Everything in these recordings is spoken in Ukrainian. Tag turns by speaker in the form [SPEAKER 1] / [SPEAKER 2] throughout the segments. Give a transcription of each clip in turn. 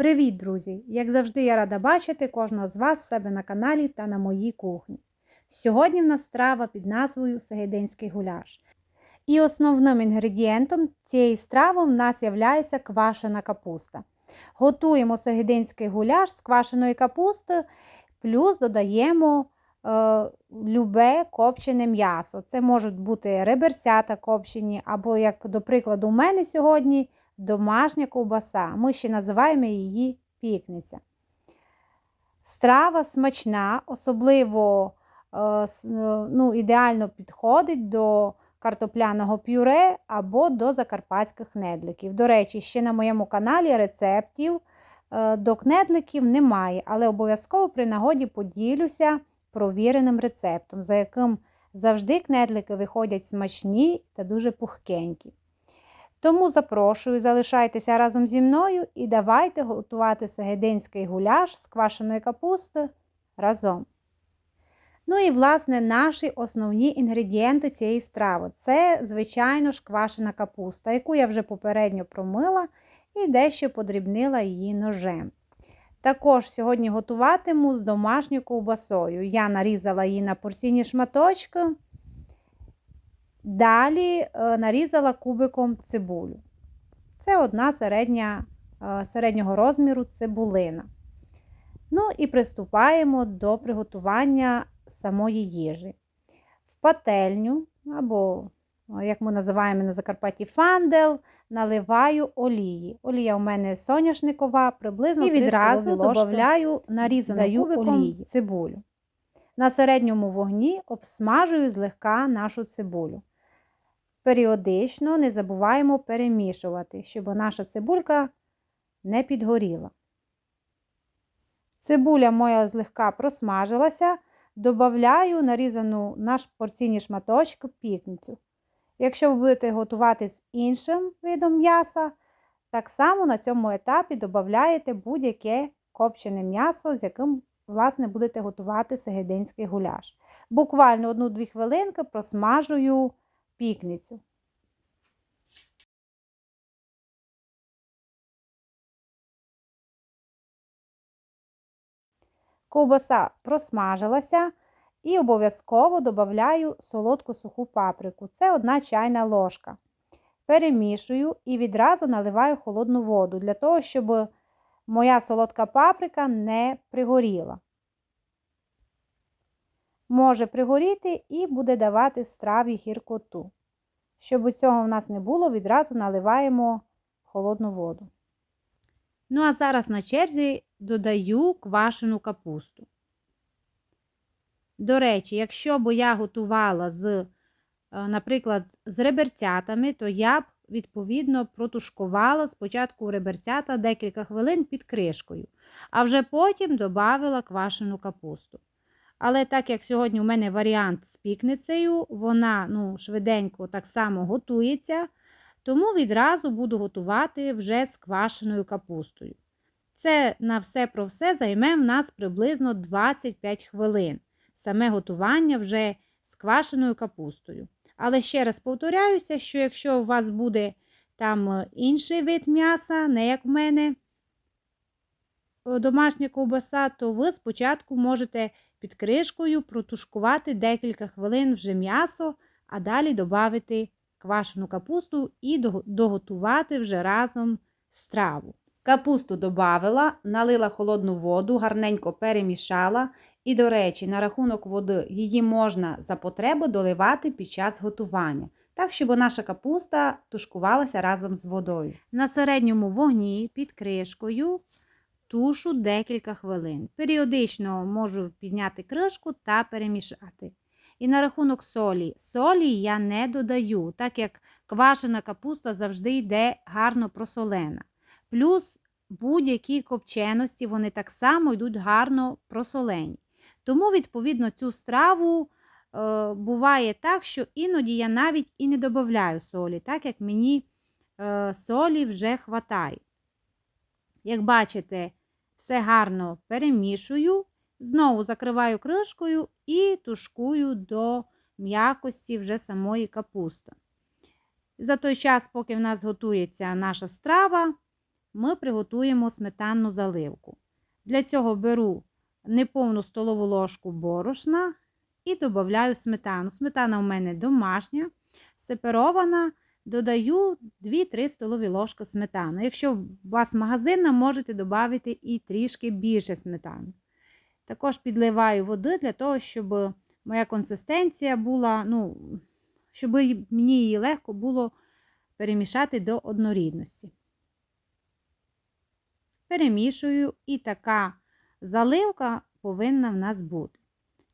[SPEAKER 1] Привіт, друзі! Як завжди, я рада бачити кожного з вас себе на каналі та на моїй кухні. Сьогодні в нас страва під назвою Сегединський гуляш. І основним інгредієнтом цієї страви в нас є квашена капуста. Готуємо сегединський гуляш з квашеної капусти, плюс додаємо е, любе копчене м'ясо. Це можуть бути реберцята копчені, або, як до прикладу, у мене сьогодні домашня ковбаса. Ми ще називаємо її пікниця. Страва смачна, особливо е, ну, ідеально підходить до картопляного пюре або до закарпатських кнедликів. До речі, ще на моєму каналі рецептів е, до кнедликів немає, але обов'язково при нагоді поділюся провіреним рецептом, за яким завжди кнедлики виходять смачні та дуже пухкенькі. Тому запрошую, залишайтеся разом зі мною і давайте готувати сегединський гуляш з квашеної капусти разом. Ну і, власне, наші основні інгредієнти цієї страви це, звичайно ж, квашена капуста, яку я вже попередньо промила і дещо подрібнила її ножем. Також сьогодні готуватиму з домашньою ковбасою. Я нарізала її на порційні шматочки. Далі е, нарізала кубиком цибулю. Це одна середня, е, середнього розміру цибулина. Ну і приступаємо до приготування самої їжі. В пательню, або, як ми називаємо на Закарпатті, фандел, наливаю олії. Олія у мене соняшникова, приблизно і відразу додаю нарізану кубиком олії. цибулю. На середньому вогні обсмажую злегка нашу цибулю. Періодично не забуваємо перемішувати, щоб наша цибулька не підгоріла. Цибуля моя злегка просмажилася, додаю нарізану наш порційні шматочки пікницю. Якщо ви будете готувати з іншим видом м'яса, так само на цьому етапі додаєте будь-яке копчене м'ясо, з яким, власне, будете готувати сегединський гуляш. Буквально 1-2 хвилинки просмажую пікницю. Ковбаса просмажилася і обов'язково додаю солодку суху паприку. Це одна чайна ложка. Перемішую і відразу наливаю холодну воду для того, щоб моя солодка паприка не пригоріла може пригоріти і буде давати страві гіркоту. Щоб цього в нас не було, відразу наливаємо холодну воду. Ну, а зараз на черзі додаю квашену капусту. До речі, якщо б я готувала з, е, наприклад, з реберцятами, то я б, відповідно, протушкувала спочатку реберцята декілька хвилин під кришкою, а вже потім додавила квашену капусту. Але так як сьогодні у мене варіант з пікницею, вона ну, швиденько так само готується, тому відразу буду готувати вже з квашеною капустою. Це на все про все займе в нас приблизно 25 хвилин. Саме готування вже з квашеною капустою. Але ще раз повторяюся, що якщо у вас буде там інший вид м'яса, не як в мене домашня ковбаса, то ви спочатку можете під кришкою протушкувати декілька хвилин вже м'ясо, а далі додати квашену капусту і доготувати вже разом страву. Капусту додавила, налила холодну воду, гарненько перемішала. І, до речі, на рахунок води її можна за потреби доливати під час готування, так, щоб наша капуста тушкувалася разом з водою. На середньому вогні під кришкою тушу декілька хвилин. Періодично можу підняти кришку та перемішати. І на рахунок солі. Солі я не додаю, так як квашена капуста завжди йде гарно просолена. Плюс будь-які копченості вони так само йдуть гарно просолені. Тому, відповідно, цю страву е, буває так, що іноді я навіть і не додаю солі, так як мені е, солі вже хватає. Як бачите, все гарно перемішую, знову закриваю кришкою і тушкую до м'якості вже самої капусти. За той час, поки в нас готується наша страва, ми приготуємо сметанну заливку. Для цього беру неповну столову ложку борошна і додаю сметану. Сметана у мене домашня, сеперована. Додаю 2-3 столові ложки сметани. Якщо у вас магазинна, можете додати і трішки більше сметани. Також підливаю води для того, щоб моя консистенція була, ну, щоб мені її легко було перемішати до однорідності. Перемішую, і така заливка повинна в нас бути.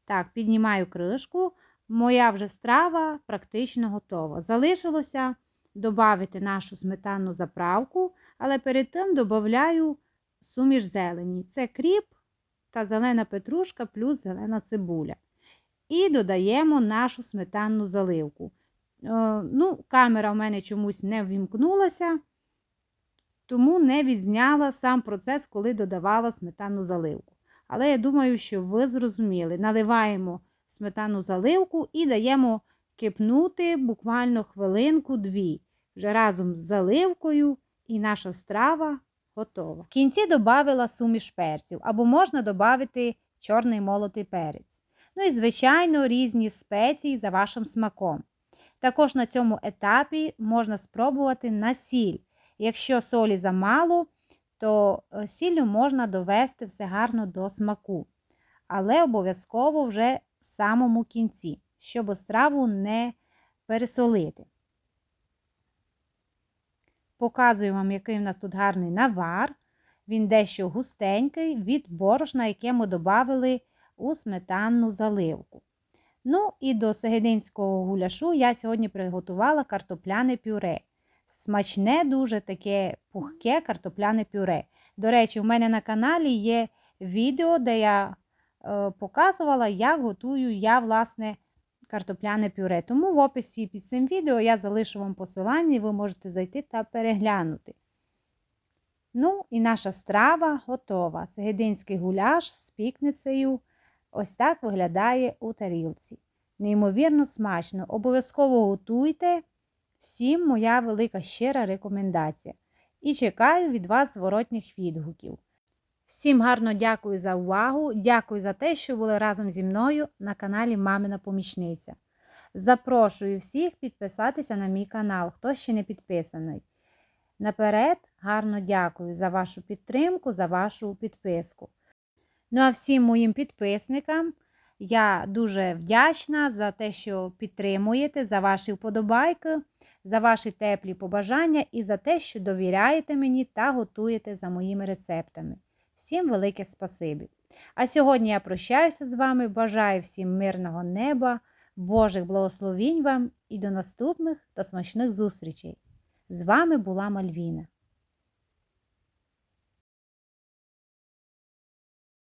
[SPEAKER 1] Так, піднімаю кришку. Моя вже страва практично готова. Залишилося додати нашу сметанну заправку, але перед тим додаю суміш зелені. Це кріп та зелена петрушка плюс зелена цибуля. І додаємо нашу сметанну заливку. Е, ну, Камера в мене чомусь не ввімкнулася, тому не відзняла сам процес, коли додавала сметанну заливку. Але я думаю, що ви зрозуміли. Наливаємо сметану заливку і даємо кипнути буквально хвилинку-дві. Вже разом з заливкою і наша страва готова. В кінці додала суміш перців, або можна додати чорний молотий перець. Ну і, звичайно, різні спеції за вашим смаком. Також на цьому етапі можна спробувати на сіль. Якщо солі замало, то е, сіллю можна довести все гарно до смаку. Але обов'язково вже в самому кінці, щоб страву не пересолити. Показую вам, який в нас тут гарний навар. Він дещо густенький від борошна, яке ми додали у сметанну заливку. Ну і до сегединського гуляшу я сьогодні приготувала картопляне пюре. Смачне, дуже таке пухке картопляне пюре. До речі, у мене на каналі є відео, де я е, показувала, як готую я, власне, картопляне пюре. Тому в описі під цим відео я залишу вам посилання, і ви можете зайти та переглянути. Ну, і наша страва готова. Сегединський гуляш з пікницею. Ось так виглядає у тарілці. Неймовірно смачно. Обов'язково готуйте. Всім моя велика щира рекомендація. І чекаю від вас зворотніх відгуків. Всім гарно дякую за увагу. Дякую за те, що були разом зі мною на каналі Мамина Помічниця. Запрошую всіх підписатися на мій канал, хто ще не підписаний. Наперед, гарно дякую за вашу підтримку, за вашу підписку. Ну а всім моїм підписникам я дуже вдячна за те, що підтримуєте, за ваші вподобайки, за ваші теплі побажання і за те, що довіряєте мені та готуєте за моїми рецептами. Всім велике спасибі! А сьогодні я прощаюся з вами, бажаю всім мирного неба, Божих благословінь вам і до наступних та смачних зустрічей! З вами була Мальвіна.